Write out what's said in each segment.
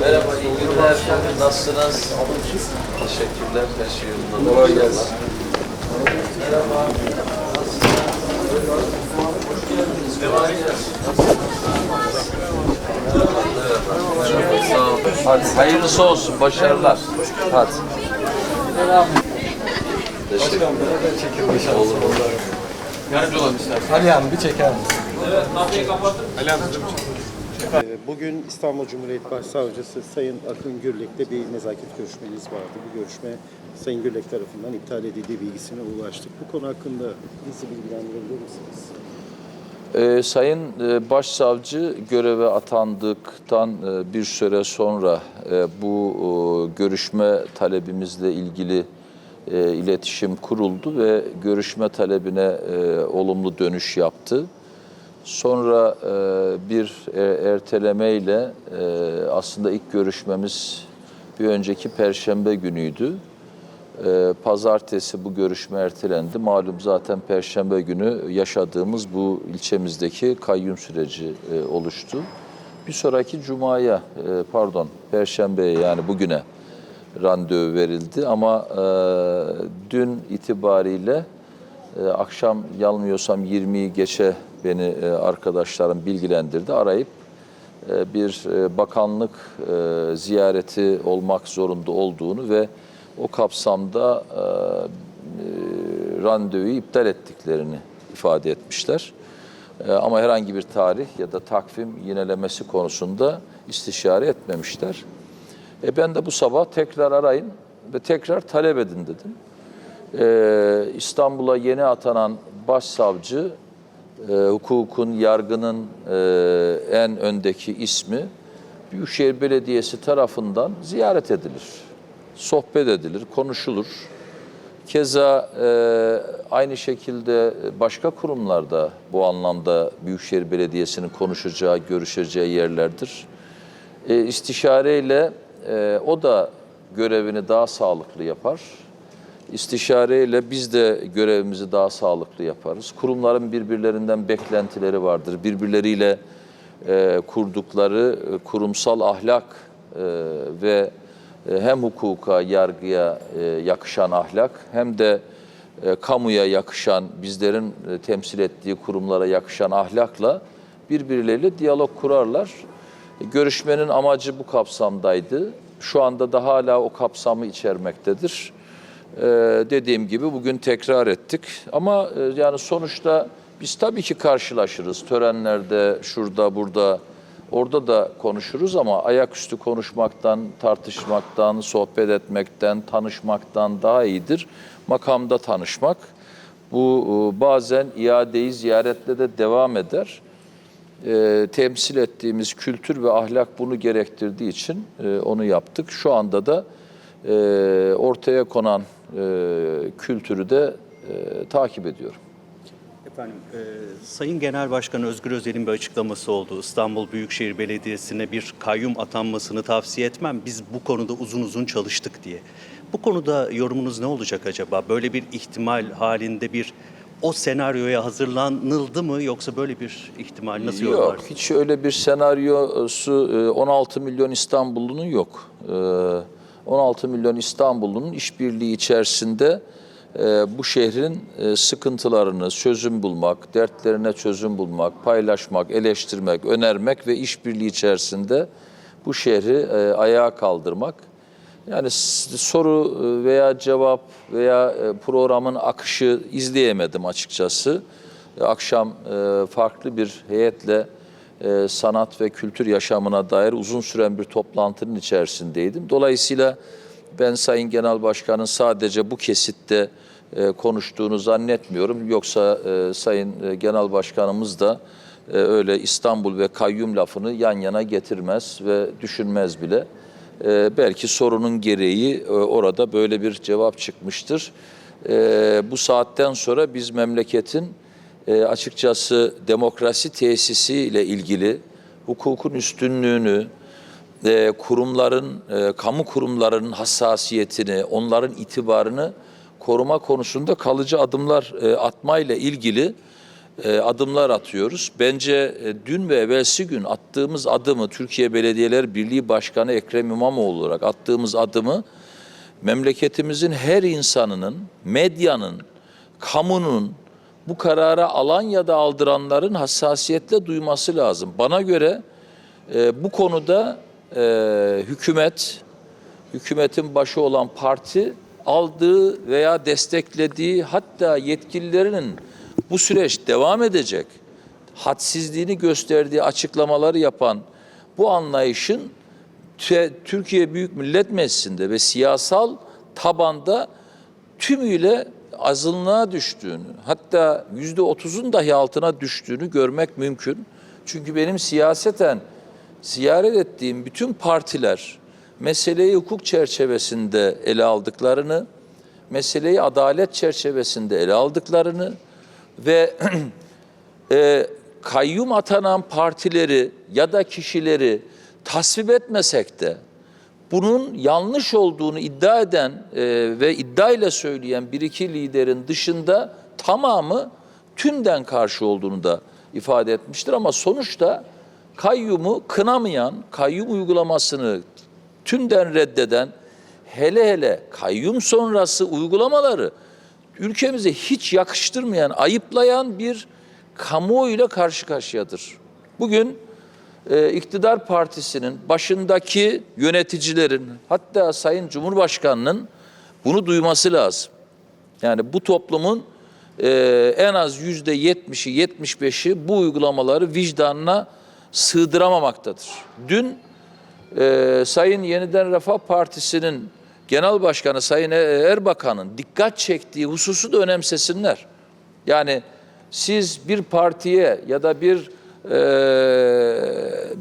Merhaba, iyi günler. Nasılsınız? Teşekkürler. Her şey yolunda. Kolay gelsin. Merhaba. Hadi hayırlısı olsun. Başarılar. Hadi. Teşekkürler. Olur olur. Yardımcı olalım istersen. Ali Hanım bir çeker misin? Ali Hanım size Ee, Bugün İstanbul Cumhuriyet Başsavcısı Sayın Akın Gürlek'le bir nezaket görüşmeniz vardı. Bu görüşme Sayın Gürlek tarafından iptal edildiği bilgisine ulaştık. Bu konu hakkında bizi bilgilendirebilir misiniz? Ee, Sayın e, Başsavcı göreve atandıktan e, bir süre sonra e, bu e, görüşme talebimizle ilgili e, iletişim kuruldu ve görüşme talebine e, olumlu dönüş yaptı. Sonra e, bir e, ertelemeyle e, aslında ilk görüşmemiz bir önceki Perşembe günüydü. Ee, Pazartesi bu görüşme ertelendi. Malum zaten Perşembe günü yaşadığımız bu ilçemizdeki kayyum süreci e, oluştu. Bir sonraki Cuma'ya, e, pardon Perşembe'ye yani bugüne randevu verildi. Ama e, dün itibariyle e, akşam yanılmıyorsam 20'yi geçe beni e, arkadaşlarım bilgilendirdi. Arayıp e, bir e, bakanlık e, ziyareti olmak zorunda olduğunu ve o kapsamda e, e, randevuyu iptal ettiklerini ifade etmişler. E, Ama herhangi bir tarih ya da takvim yinelemesi konusunda istişare etmemişler. E ben de bu sabah tekrar arayın ve tekrar talep edin dedim. Ee, İstanbul'a yeni atanan başsavcı e, hukukun, yargının e, en öndeki ismi Büyükşehir Belediyesi tarafından ziyaret edilir. Sohbet edilir, konuşulur. Keza e, aynı şekilde başka kurumlarda bu anlamda Büyükşehir Belediyesi'nin konuşacağı, görüşeceği yerlerdir. E, istişareyle e, o da görevini daha sağlıklı yapar. İstişareyle biz de görevimizi daha sağlıklı yaparız. Kurumların birbirlerinden beklentileri vardır. Birbirleriyle e, kurdukları e, kurumsal ahlak e, ve e, hem hukuka, yargıya e, yakışan ahlak hem de e, kamuya yakışan, bizlerin e, temsil ettiği kurumlara yakışan ahlakla birbirleriyle diyalog kurarlar. Görüşmenin amacı bu kapsamdaydı. Şu anda da hala o kapsamı içermektedir. Ee, dediğim gibi bugün tekrar ettik. Ama e, yani sonuçta biz tabii ki karşılaşırız. Törenlerde, şurada, burada, orada da konuşuruz ama ayaküstü konuşmaktan, tartışmaktan, sohbet etmekten, tanışmaktan daha iyidir. Makamda tanışmak. Bu e, bazen iadeyi ziyaretle de devam eder e, temsil ettiğimiz kültür ve ahlak bunu gerektirdiği için e, onu yaptık. Şu anda da e, ortaya konan e, kültürü de e, takip ediyorum. Efendim, e, Sayın Genel Başkan Özgür Özel'in bir açıklaması oldu. İstanbul Büyükşehir Belediyesi'ne bir kayyum atanmasını tavsiye etmem. Biz bu konuda uzun uzun çalıştık diye. Bu konuda yorumunuz ne olacak acaba? Böyle bir ihtimal halinde bir o senaryoya hazırlanıldı mı yoksa böyle bir ihtimal nasıl Yok, yorumlarsınız? hiç öyle bir senaryosu e, 16 milyon İstanbullunun yok. E, 16 milyon İstanbullunun işbirliği içerisinde e, bu şehrin e, sıkıntılarını çözüm bulmak, dertlerine çözüm bulmak, paylaşmak, eleştirmek, önermek ve işbirliği içerisinde bu şehri e, ayağa kaldırmak. Yani soru e, veya cevap veya e, programın akışı izleyemedim açıkçası. E, Akşam farklı bir heyetle sanat ve kültür yaşamına dair uzun süren bir toplantının içerisindeydim. Dolayısıyla ben Sayın Genel Başkan'ın sadece bu kesitte konuştuğunu zannetmiyorum. Yoksa Sayın Genel Başkanımız da öyle İstanbul ve kayyum lafını yan yana getirmez ve düşünmez bile. E, belki sorunun gereği e, orada böyle bir cevap çıkmıştır. E, bu saatten sonra biz memleketin e, açıkçası demokrasi tesisiyle ilgili hukukun üstünlüğünü, e, kurumların, e, kamu kurumlarının hassasiyetini, onların itibarını koruma konusunda kalıcı adımlar e, atmayla ilgili adımlar atıyoruz. Bence e, dün ve evvelsi gün attığımız adımı Türkiye Belediyeler Birliği Başkanı Ekrem İmamoğlu olarak attığımız adımı memleketimizin her insanının, medyanın, kamunun bu karara alan ya da aldıranların hassasiyetle duyması lazım. Bana göre e, bu konuda e, hükümet, hükümetin başı olan parti aldığı veya desteklediği hatta yetkililerinin bu süreç devam edecek hadsizliğini gösterdiği açıklamaları yapan bu anlayışın Tü- Türkiye Büyük Millet Meclisi'nde ve siyasal tabanda tümüyle azınlığa düştüğünü, hatta yüzde otuzun dahi altına düştüğünü görmek mümkün. Çünkü benim siyaseten ziyaret ettiğim bütün partiler meseleyi hukuk çerçevesinde ele aldıklarını, meseleyi adalet çerçevesinde ele aldıklarını ve e, kayyum atanan partileri ya da kişileri tasvip etmesek de bunun yanlış olduğunu iddia eden e, ve iddia ile söyleyen bir iki liderin dışında tamamı tümden karşı olduğunu da ifade etmiştir. Ama sonuçta kayyumu kınamayan, kayyum uygulamasını tümden reddeden, hele hele kayyum sonrası uygulamaları ülkemize hiç yakıştırmayan, ayıplayan bir kamuoyuyla karşı karşıyadır. Bugün e, iktidar partisinin başındaki yöneticilerin hatta Sayın Cumhurbaşkanı'nın bunu duyması lazım. Yani bu toplumun e, en az yüzde yetmişi, yetmiş beşi bu uygulamaları vicdanına sığdıramamaktadır. Dün e, Sayın Yeniden Refah Partisi'nin Genel Başkanı Sayın Erbakan'ın dikkat çektiği hususu da önemsesinler. Yani siz bir partiye ya da bir e,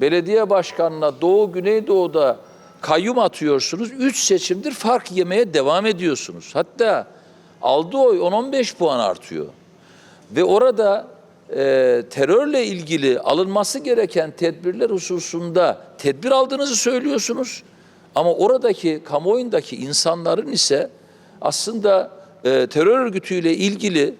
belediye başkanına Doğu Güneydoğu'da kayyum atıyorsunuz. Üç seçimdir fark yemeye devam ediyorsunuz. Hatta aldığı oy 10-15 puan artıyor. Ve orada e, terörle ilgili alınması gereken tedbirler hususunda tedbir aldığınızı söylüyorsunuz. Ama oradaki kamuoyundaki insanların ise aslında e, terör örgütüyle ilgili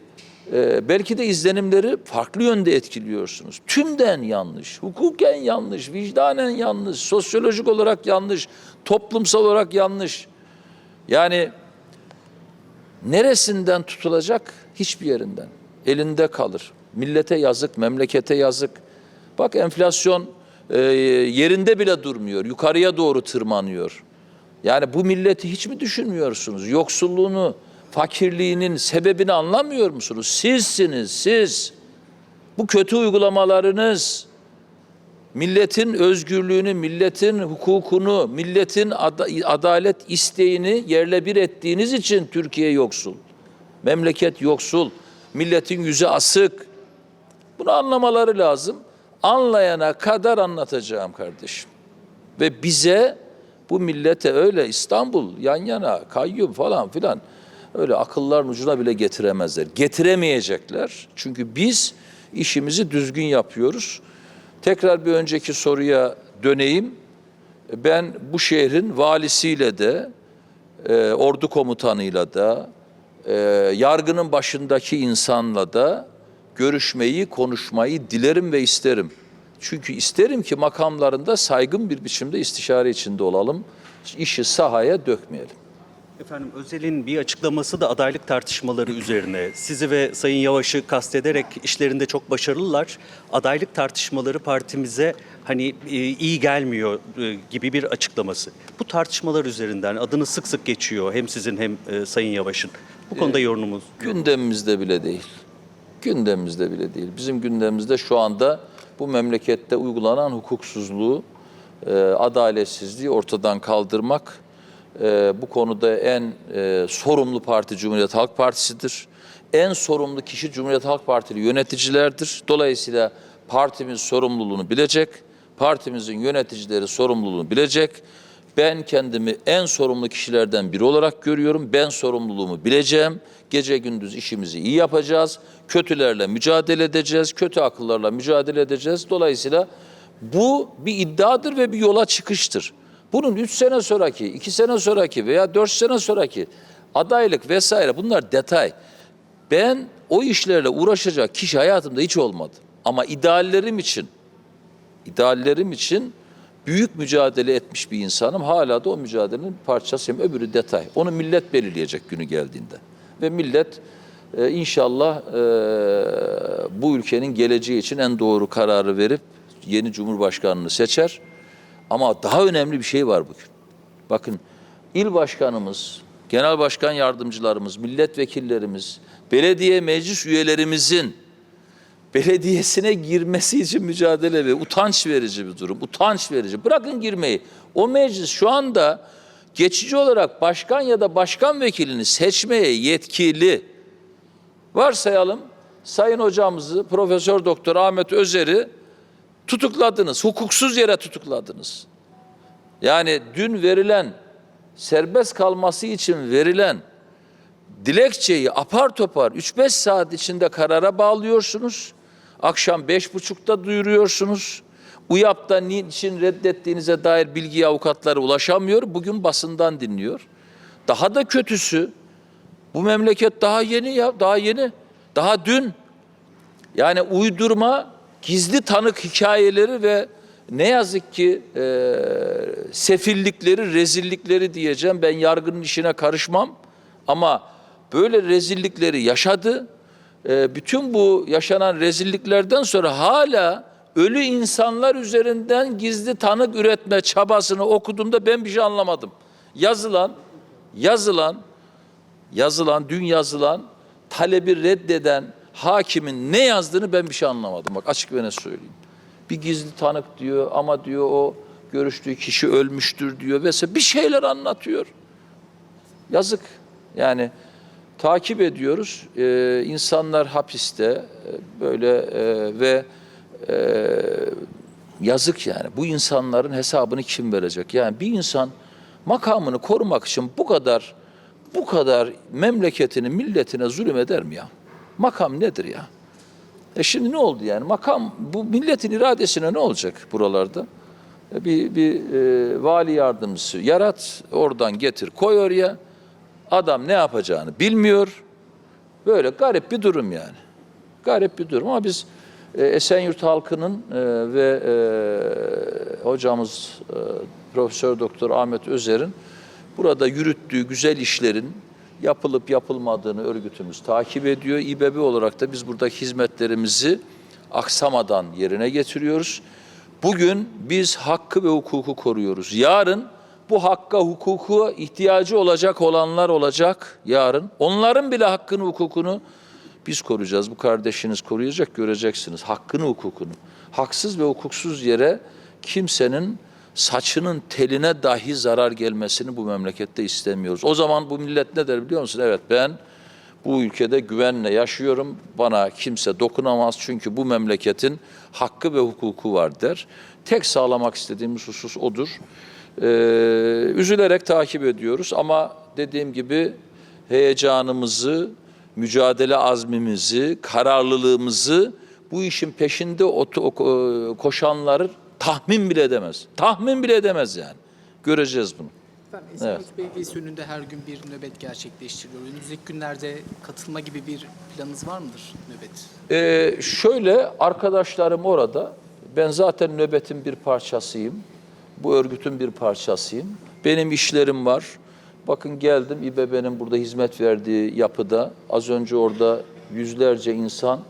e, belki de izlenimleri farklı yönde etkiliyorsunuz. Tümden yanlış, hukuken yanlış, vicdanen yanlış, sosyolojik olarak yanlış, toplumsal olarak yanlış. Yani neresinden tutulacak? Hiçbir yerinden. Elinde kalır. Millete yazık, memlekete yazık. Bak enflasyon e, yerinde bile durmuyor. Yukarıya doğru tırmanıyor. Yani bu milleti hiç mi düşünmüyorsunuz? Yoksulluğunu, fakirliğinin sebebini anlamıyor musunuz? Sizsiniz, siz. Bu kötü uygulamalarınız, milletin özgürlüğünü, milletin hukukunu, milletin ada- adalet isteğini yerle bir ettiğiniz için Türkiye yoksul. Memleket yoksul, milletin yüzü asık. Bunu anlamaları lazım. Anlayana kadar anlatacağım kardeşim. Ve bize bu millete öyle İstanbul yan yana kayyum falan filan öyle akılların ucuna bile getiremezler. Getiremeyecekler. Çünkü biz işimizi düzgün yapıyoruz. Tekrar bir önceki soruya döneyim. Ben bu şehrin valisiyle de, e, ordu komutanıyla da, e, yargının başındaki insanla da görüşmeyi, konuşmayı dilerim ve isterim. Çünkü isterim ki makamlarında saygın bir biçimde istişare içinde olalım. İşi sahaya dökmeyelim. Efendim Özel'in bir açıklaması da adaylık tartışmaları üzerine. Sizi ve Sayın Yavaş'ı kastederek işlerinde çok başarılılar. Adaylık tartışmaları partimize hani e, iyi gelmiyor e, gibi bir açıklaması. Bu tartışmalar üzerinden adını sık sık geçiyor hem sizin hem e, Sayın Yavaş'ın. Bu konuda yorumunuz. Gündemimizde bile değil. Gündemimizde bile değil. Bizim gündemimizde şu anda bu memlekette uygulanan hukuksuzluğu, e, adaletsizliği ortadan kaldırmak. E, bu konuda en e, sorumlu parti Cumhuriyet Halk Partisi'dir. En sorumlu kişi Cumhuriyet Halk Partili yöneticilerdir. Dolayısıyla partimiz sorumluluğunu bilecek, partimizin yöneticileri sorumluluğunu bilecek. Ben kendimi en sorumlu kişilerden biri olarak görüyorum. Ben sorumluluğumu bileceğim. Gece gündüz işimizi iyi yapacağız. Kötülerle mücadele edeceğiz. Kötü akıllarla mücadele edeceğiz. Dolayısıyla bu bir iddiadır ve bir yola çıkıştır. Bunun üç sene sonraki, iki sene sonraki veya dört sene sonraki adaylık vesaire bunlar detay. Ben o işlerle uğraşacak kişi hayatımda hiç olmadı. Ama ideallerim için, ideallerim için büyük mücadele etmiş bir insanım. Hala da o mücadelenin parçasıyım. Öbürü detay. Onu millet belirleyecek günü geldiğinde. Ve millet e, inşallah e, bu ülkenin geleceği için en doğru kararı verip yeni cumhurbaşkanını seçer. Ama daha önemli bir şey var bugün. Bakın il başkanımız, genel başkan yardımcılarımız, milletvekillerimiz, belediye meclis üyelerimizin belediyesine girmesi için mücadele ve utanç verici bir durum. Utanç verici. Bırakın girmeyi. O meclis şu anda geçici olarak başkan ya da başkan vekilini seçmeye yetkili. Varsayalım Sayın hocamızı Profesör Doktor Ahmet Özer'i tutukladınız. Hukuksuz yere tutukladınız. Yani dün verilen serbest kalması için verilen dilekçeyi apar topar 3-5 saat içinde karara bağlıyorsunuz. Akşam 5.30'da duyuruyorsunuz. UYAP'ta niçin reddettiğinize dair bilgiye avukatlara ulaşamıyor. Bugün basından dinliyor. Daha da kötüsü bu memleket daha yeni ya daha yeni. Daha dün yani uydurma, gizli tanık hikayeleri ve ne yazık ki e, sefillikleri, rezillikleri diyeceğim. Ben yargının işine karışmam ama böyle rezillikleri yaşadı. E, bütün bu yaşanan rezilliklerden sonra hala ölü insanlar üzerinden gizli tanık üretme çabasını okuduğumda ben bir şey anlamadım. Yazılan, yazılan yazılan, dün yazılan talebi reddeden hakimin ne yazdığını ben bir şey anlamadım. Bak açık ve net söyleyeyim. Bir gizli tanık diyor ama diyor o görüştüğü kişi ölmüştür diyor vesaire bir şeyler anlatıyor. Yazık. Yani takip ediyoruz. Ee, insanlar hapiste e, böyle e, ve e, yazık yani. Bu insanların hesabını kim verecek? Yani bir insan makamını korumak için bu kadar bu kadar memleketini, milletine zulüm eder mi ya? Makam nedir ya? E şimdi ne oldu yani? Makam bu milletin iradesine ne olacak buralarda? E bir bir e, vali yardımcısı yarat, oradan getir, koy oraya. Adam ne yapacağını bilmiyor. Böyle garip bir durum yani. Garip bir durum ama biz Esenyurt halkının e, ve e, hocamız e, Profesör Doktor Ahmet Özer'in burada yürüttüğü güzel işlerin yapılıp yapılmadığını örgütümüz takip ediyor. İBB olarak da biz buradaki hizmetlerimizi aksamadan yerine getiriyoruz. Bugün biz hakkı ve hukuku koruyoruz. Yarın bu hakka, hukuku ihtiyacı olacak olanlar olacak yarın. Onların bile hakkını, hukukunu biz koruyacağız. Bu kardeşiniz koruyacak, göreceksiniz. Hakkını, hukukunu. Haksız ve hukuksuz yere kimsenin saçının teline dahi zarar gelmesini bu memlekette istemiyoruz. O zaman bu millet ne der biliyor musun? Evet ben bu ülkede güvenle yaşıyorum. Bana kimse dokunamaz çünkü bu memleketin hakkı ve hukuku var der. Tek sağlamak istediğimiz husus odur. Ee, üzülerek takip ediyoruz ama dediğim gibi heyecanımızı, mücadele azmimizi, kararlılığımızı bu işin peşinde o- koşanları tahmin bile edemez. Tahmin bile edemez yani. Göreceğiz bunu. Efendim Esenyurt Belediyesi önünde her gün bir nöbet gerçekleştiriliyor. Önümüzdeki günlerde katılma gibi bir planınız var mıdır nöbet? Ee, şöyle arkadaşlarım orada. Ben zaten nöbetin bir parçasıyım. Bu örgütün bir parçasıyım. Benim işlerim var. Bakın geldim İBB'nin burada hizmet verdiği yapıda. Az önce orada yüzlerce insan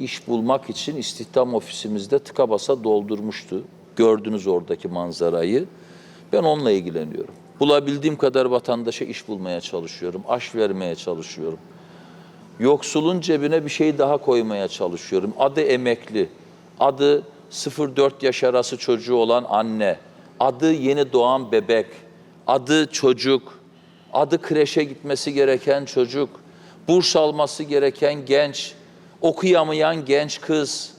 iş bulmak için istihdam ofisimizde tıka basa doldurmuştu. Gördünüz oradaki manzarayı. Ben onunla ilgileniyorum. Bulabildiğim kadar vatandaşa iş bulmaya çalışıyorum. Aş vermeye çalışıyorum. Yoksulun cebine bir şey daha koymaya çalışıyorum. Adı emekli, adı 0-4 yaş arası çocuğu olan anne, adı yeni doğan bebek, adı çocuk, adı kreşe gitmesi gereken çocuk, burs alması gereken genç, okuyamayan genç kız.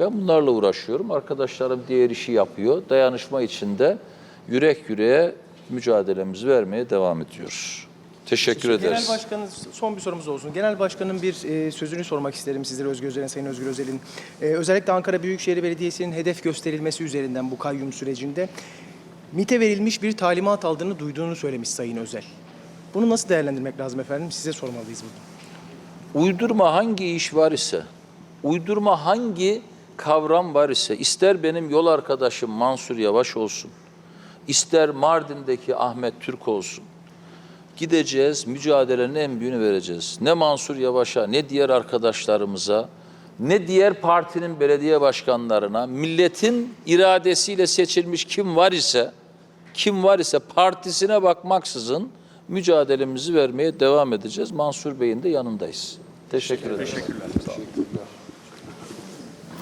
Ben bunlarla uğraşıyorum. Arkadaşlarım diğer işi yapıyor. Dayanışma içinde yürek yüreğe mücadelemizi vermeye devam ediyoruz. Teşekkür ederiz. Genel Başkanınız, son bir sorumuz olsun. Genel Başkan'ın bir e, sözünü sormak isterim sizlere Özgür Özel'in, Sayın Özgür Özel'in. E, özellikle Ankara Büyükşehir Belediyesi'nin hedef gösterilmesi üzerinden bu kayyum sürecinde MİT'e verilmiş bir talimat aldığını duyduğunu söylemiş Sayın Özel. Bunu nasıl değerlendirmek lazım efendim? Size sormalıyız bunu. uydurma hangi iş var ise, uydurma hangi kavram var ise, ister benim yol arkadaşım Mansur Yavaş olsun, ister Mardin'deki Ahmet Türk olsun, gideceğiz, mücadelenin en büyüğünü vereceğiz. Ne Mansur Yavaş'a, ne diğer arkadaşlarımıza, ne diğer partinin belediye başkanlarına, milletin iradesiyle seçilmiş kim var ise, kim var ise partisine bakmaksızın mücadelemizi vermeye devam edeceğiz. Mansur Bey'in de yanındayız. Teşekkür ederim.